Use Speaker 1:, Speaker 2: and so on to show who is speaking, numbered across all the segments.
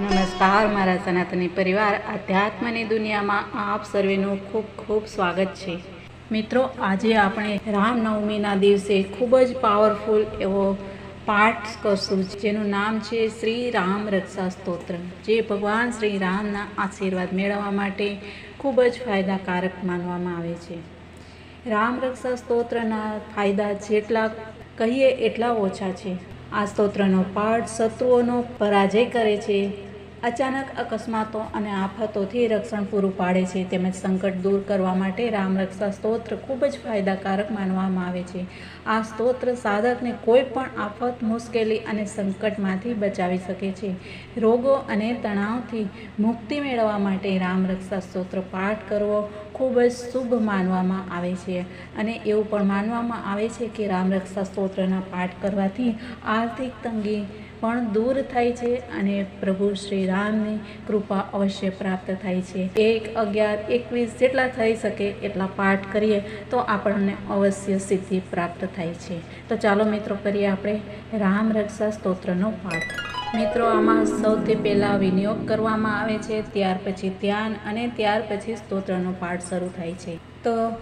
Speaker 1: નમસ્કાર, મારા સનાતની પરિવાર, આધ્યાત્મની દુનિયામાં આપ સર્વેનું ખૂબ ખૂબ સ્વાગત છે. મિત્રો, આજે આપણે રામનવમીના દિવસે ખૂબ જ પાવરફુલ એવો પાઠ કરશું, જેનું નામ છે શ્રી રામ રક્ષા સ્તોત્ર, જે ભગવાન શ્રી રામના આશીર્વાદ મેળવવા માટે ખૂબ જ ફાયદાકારક માનવામાં આવે છે. રામ રક્ષા સ્તોત્રના ફાયદા જેટલા કહીએ એટલા ઓછા છે. આ સ્તોત્રનો પાઠ શત્રુઓનો પરાજય કરે છે. અચાનક અકસ્માતો અને આફતોથી રક્ષણ પૂરું પાડે છે તેમજ સંકટ દૂર કરવા માટે રામરક્ષા સ્તોત્ર ખૂબ જ ફાયદાકારક માનવામાં આવે છે. આ સ્તોત્ર સાધકને કોઈ પણ આફત, મુશ્કેલી અને સંકટમાંથી બચાવી શકે છે. રોગો અને તણાવથી મુક્તિ મેળવવા માટે રામરક્ષા સ્તોત્ર પાઠ કરવો ખૂબ જ શુભ માનવામાં આવે છે. અને એવું પણ માનવામાં આવે છે કે રામરક્ષા સ્તોત્રના પાઠ કરવાથી આર્થિક તંગી પણ દૂર થાય છે અને પ્રભુ શ્રી રામની કૃપા અવશ્ય પ્રાપ્ત થાય છે. એક અગિયાર એકવીસ જેટલા થઈ શકે એટલા પાઠ કરીએ તો આપણને અવશ્ય સિદ્ધિ પ્રાપ્ત થાય છે. તો ચાલો મિત્રો કરીએ આપણે રામ રક્ષા સ્તોત્રનો પાઠ. મિત્રો, આમાં સૌથી પહેલાં વિનિયોગ કરવામાં આવે છે, ત્યાર પછી ધ્યાન અને ત્યાર પછી સ્તોત્રનો પાઠ શરૂ થાય છે.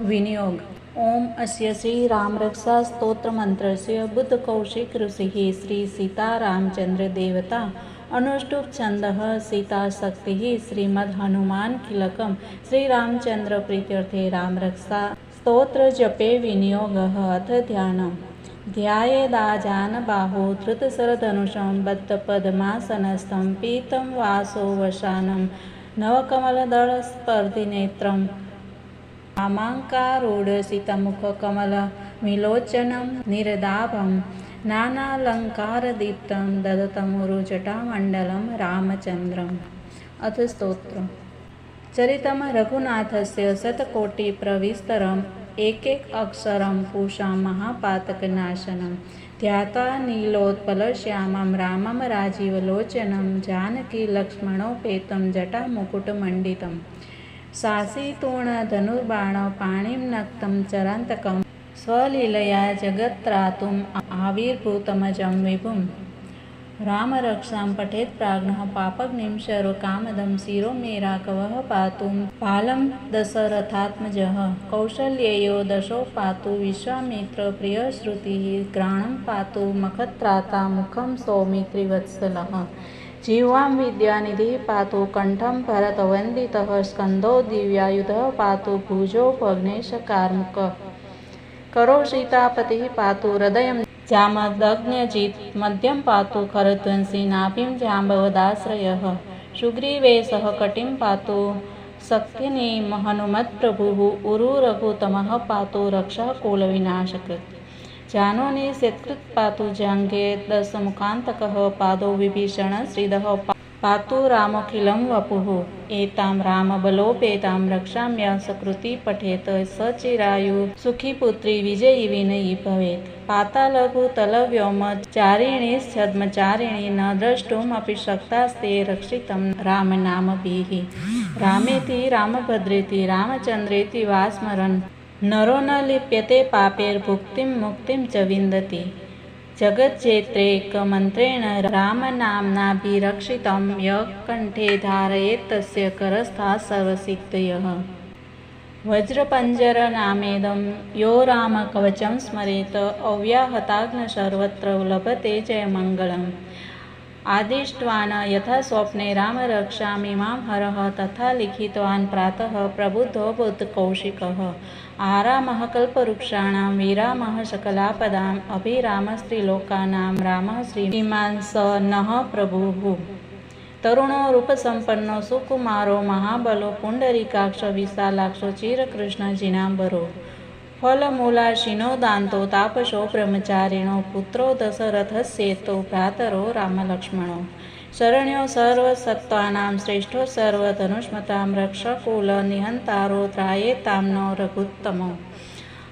Speaker 1: વિનિયોગ ઓમ અસ્ય શ્રી રામ રક્ષા સ્તોત્ર મંત્રસ્ય બુદ્ધ કૌશિક ઋષિ શ્રી સીતા રામચંદ્ર દેવતા અનુષ્ટુપ છંદ સીતા શક્તિ શ્રીમદ હનુમાન કિલકમ શ્રી રામચંદ્ર પ્રીત્યર્થે રામ રક્ષા સ્તોત્ર જપે વિનિયોગ અથ ધ્યાનમ ध्यायेदाजान बाहो धृतसरधनुषं बद्धपद्मासनस्थं पीतं वासो वशानं नवकमलदळस्पर्धिनेत्रं आमाङ्कारूढसितमुखकमलविलोचनं निरदाभं नानालङ्कारदीप्तं ददतमुरुजटामण्डलं रामचन्द्रम् अथ स्तोत्रम् चरितं रघुनाथस्य शतकोटिप्रविस्तरम् एकेक अक्षरं पूषां महापातकनाशनं ध्यात्वा नीलोत्पलश्यामं रामं राजीवलोचनं जानकीलक्ष्मणोपेतं શાસિતૂર્ણ ધનુર્બાણ પાણીમ નક્તમ ચરાંતકમ સ્વલીલયા જગત્રાતુમ આવિર્ભૂતમજમ વિભુમ। રામરક્ષાં પઠેત પ્રાજ્ઞ પાપગ્નિમ સર્વકામદમ શિરો મે રાઘવ પાતુ પાલમ દશરથાત્મજ કૌશલ્યયો દશો પાતુ વિશ્વામિત્ર પ્રિયશ્રુતિ ગ્રાણમ પાતુ મખત્રાતા મુખમ સૌમિત્રિવત્સલ જીવામ વિદ્યાનિધિ પાતુ કંઠમ ભરત વંદિત સ્કંધો દિવ્યાયુધ પાતુ ભુજો ભગ્નેશ કાર્મક. કરો સીતાપતિ પાતુ હૃદય જામદગ્નજીત મધ્યમ પાતુ ખરધ્વંસી નાભિમ જાંબવદાશ્રય. સુગ્રીવે સહ કટિમ પાતુ શક્તિની હનુમત્પ્રભુ ઉરુ રઘુતમ પાતુ રક્ષા કુલવિનાશકૃત ಜಾನೋನಿ ಯತ್ಕೃತ್ ಪಾತು ಜಂಘೆ ದಶಮುಖಾಂತಕಃ ಪಾದೋ ವಿಭೀಷಣ ಶ್ರೀದಃ ಪಾತು ರಾಮಖಿಲಂ ವಪುಃ ಏತಾಂ ರಾಮಬಲೋಪೇತಾಂ ರಕ್ಷಾಮ್ಯ ಸಕೃತಿ ಪಠೇತ್ ಸಚಿರಾಯು ಸುಖಿ ಪುತ್ರಿ ವಿಜಯಿ ವಿನಯಿ ಭವೇತ್ ಪಾತಾಲಭೂತಲವ್ಯೋಮ ಚಾರಿಣಿ ಛದ್ಮಚಾರಿಣಿ ನ ದ್ರಷ್ಟುಮಿ ಶಕ್ತಾಸ್ತೆ ರಕ್ಷಿತಂ ರಾಮನಾಮಭಿಃ ರಾಮೇತಿ ರಾಮಭದ್ರೇತಿ ರಾಮಚಂದ್ರೇತಿ ವಾ ಸ್ಮರನ್ नरो न लिप्यते पापैर्भुक्तिं मुक्तिं च विन्दति। जगज्जेत्रेकमन्त्रेण रामनाम्नाभिरक्षितं यः कण्ठे धारयेत् तस्य करस्थाः सर्वसिद्धयः। वज्रपञ्जरनामेदं यो रामकवचं स्मरेत् अव्याहताग्न सर्वत्र लभते जयमङ्गलम् आदिष्टवान् यथा स्वप्ने रामरक्षामिमां हरः तथा लिखितवान् प्रातः प्रबुद्धो बुद्धकौशिकः आरामः कल्पवृक्षाणां विरामः सकलापदाम् अभिरामस्त्रीलोकानां रामः श्रीमान् स नः प्रभुः तरुणो रूपसम्पन्नो सुकुमारो महाबलो पुण्डरीकाक्ष विशालाक्षो चिरकृष्णजिनाम्बरो ફલમૂલાશિનો દાંતો તાપશો બ્રહ્મચારીણો પુત્રો દશરથસ્યેતો ભ્રાતરો રામલક્ષ્મણો શરણ્યો સર્વસત્તાનામ શ્રેષ્ઠો સર્વધનુષ્મતામ રક્ષકુલ નિહંતારો ધ્રાયે તામનો રઘુત્તમો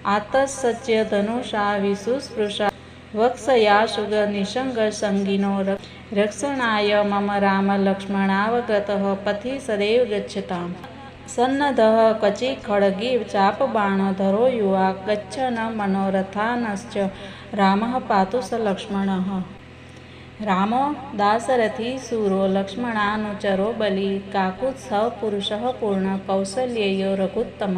Speaker 1: આતસચ્ય ધનુષા વિસુસ્પૃશા વક્ષયા સુગર નિસંગ સંગીનો રક્ષણાય મમ રામ લક્ષ્મણાવગત પથી સદૈવ ગચ્છતામ સન્નદઃ કચી ખડગી ચાપબાણધરો યુવા ગચ્છન મનોરથાનશ્ચ રામઃ પાતુ સ લક્ષ્મણઃ રામો દાસરથી સૂરો લક્ષ્મણાનુચરો બલિ કાકુત્સહ પુરુષ પૂર્ણ કૌસલ્યયો રઘુત્તમ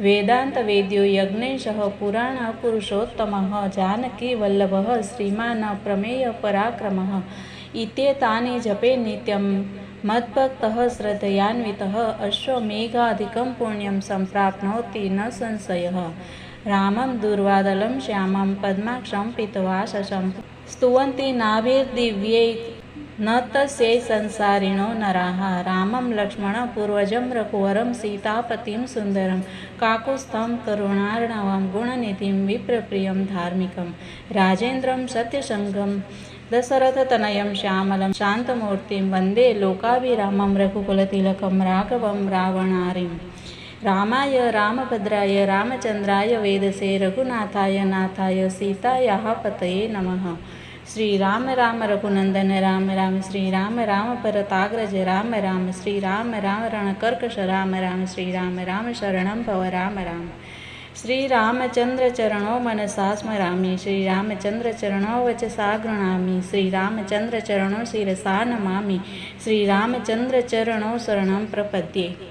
Speaker 1: વેદાંત વેદ્યો યજ્ઞેશ પુરાણ પુરુષોત્તમ જાનકી વલ્લભ શ્રીમાન પ્રમેય પરાક્રમ ઇતે જપે નિત્યમ મદ્ભક્તઃ શ્રદ્ધયાન્વિતઃ અશ્વમેઘાધિકં પુણ્યં સંપ્રાપ્નોતિ ન સંશયः રામં દુર્વાદलं શ્યામં પદ્માક્ષં પિતવાસસં स्तुवन्ति नाभिर्दिव्यै ન तस्यै સંસારિણો नराः। रामं લક્ષ્મણ रघुवरं सीतापतिं सुन्दरं સુંદરં કાકુસ્થં કરુણાર્ણવં विप्रप्रियं धार्मिकं। राजेन्द्रं રાજેન્દ્રં दशरथतनयं श्यामलं शान्तमूर्तिं वन्दे लोकाभिरामं रघुकुलतिलकं राघवं रावणारिं रामाय रामभद्राय रामचन्द्राय वेदसे रघुनाथाय नाथाय सीतायाः पतये नमः श्रीराम राम रघुनन्दन राम राम श्रीराम राम परताग्रज राम राम श्रीराम राम रणकर्कश राम राम श्रीराम राम शरणं भव राम राम શ્રી રામચંદ્ર ચરણો મને સાસ્મરામી શ્રી રામચંદ્ર ચરણો વચસા સાગૃણામી શ્રી રામચંદ્ર ચરણો શિરસા નમામી શ્રી રામચંદ્ર ચરણો શરણમ પ્રપદ્યે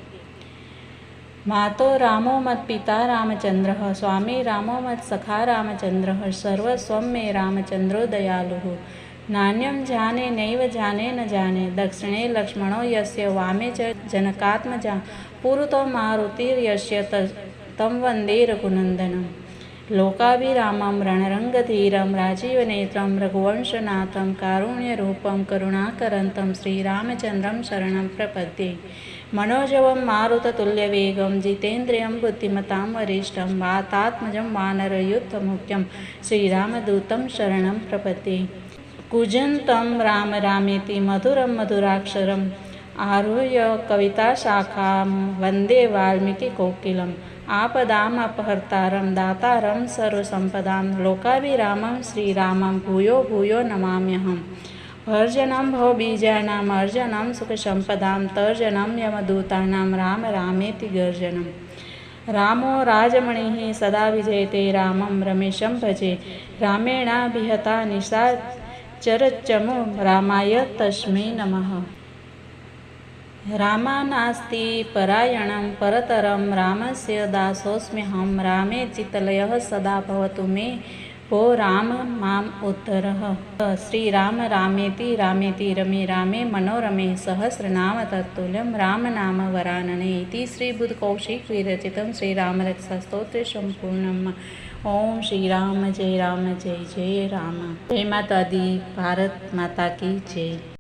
Speaker 1: માતો રામો મત્પિતા રામચંદ્ર સ્વામી રામો મત્સખા રામચંદ્ર સર્વસ્વં મે રામચંદ્રો દયાલુ નાન્યમ જાને નૈવ જાને ન જાને દક્ષિણે લક્ષ્મણો યસ્ય વામે ચ જનકાત્મજા પુરતો મારુતિર્યસ્ય તમ વંદે રઘુનંદનમ લોકાભિરામમ રણરંગધીરમ રાજીવનેત્રમ રઘુવંશનાથમ કારુણ્યરૂપમ કરુણાકરંતમ શ્રીરામચંદ્રમ શરણમ પ્રપદ્યે મનોજવમ મારુતતુલ્યવેગમ જીતેન્દ્રિયમ બુદ્ધિમતામ વરિષ્ઠમ વાતાત્મજમ વાનરયુદ્ધમુખ્યમ શ્રીરામદૂતમ શરણમ પ્રપદ્યે કુજંતમ રામ રામેતિ મધુરમ મધુરાક્ષરમ આરુહ્ય કવિતા શાખા વંદે વાલ્મીકી કોકિલમ आपदाम् अपहर्तारं दातारं सर्वसम्पदां लोकाभिरामं श्रीरामं भूयो भूयो नमाम्यहं भर्जनं भवबीजानाम् अर्जनं सुखसम्पदां तर्जनं यमदूतानां राम रामेति गर्जनम् रामो राजमणिः सदा विजयते रामं रमेशं भजे रामेणाभिहता निशा चरच्चमो रामाय तस्मै नमः રામાનાસ્તિ પરાયણં પરતરમ રામસ્ય દાસોસ્મ્યહમ રામે ચિતલય સદા ભવતુ મે ભો રામ મામ શ્રી રામ રામેતિ રામેતિ રમે રામે મનોરમે સહસ્રનામ તત્તુલ્યમ રામ નામ વરાનને ઇતિ શ્રીબુદ્ધકૌશિક વિરચિतं શ્રીરામરક્ષાસ્તોત્રે સંપૂર્ણમ ઓમ શ્રી રામ જય રામ જય જય રામ જય માતા દી ભારત માતા કી જય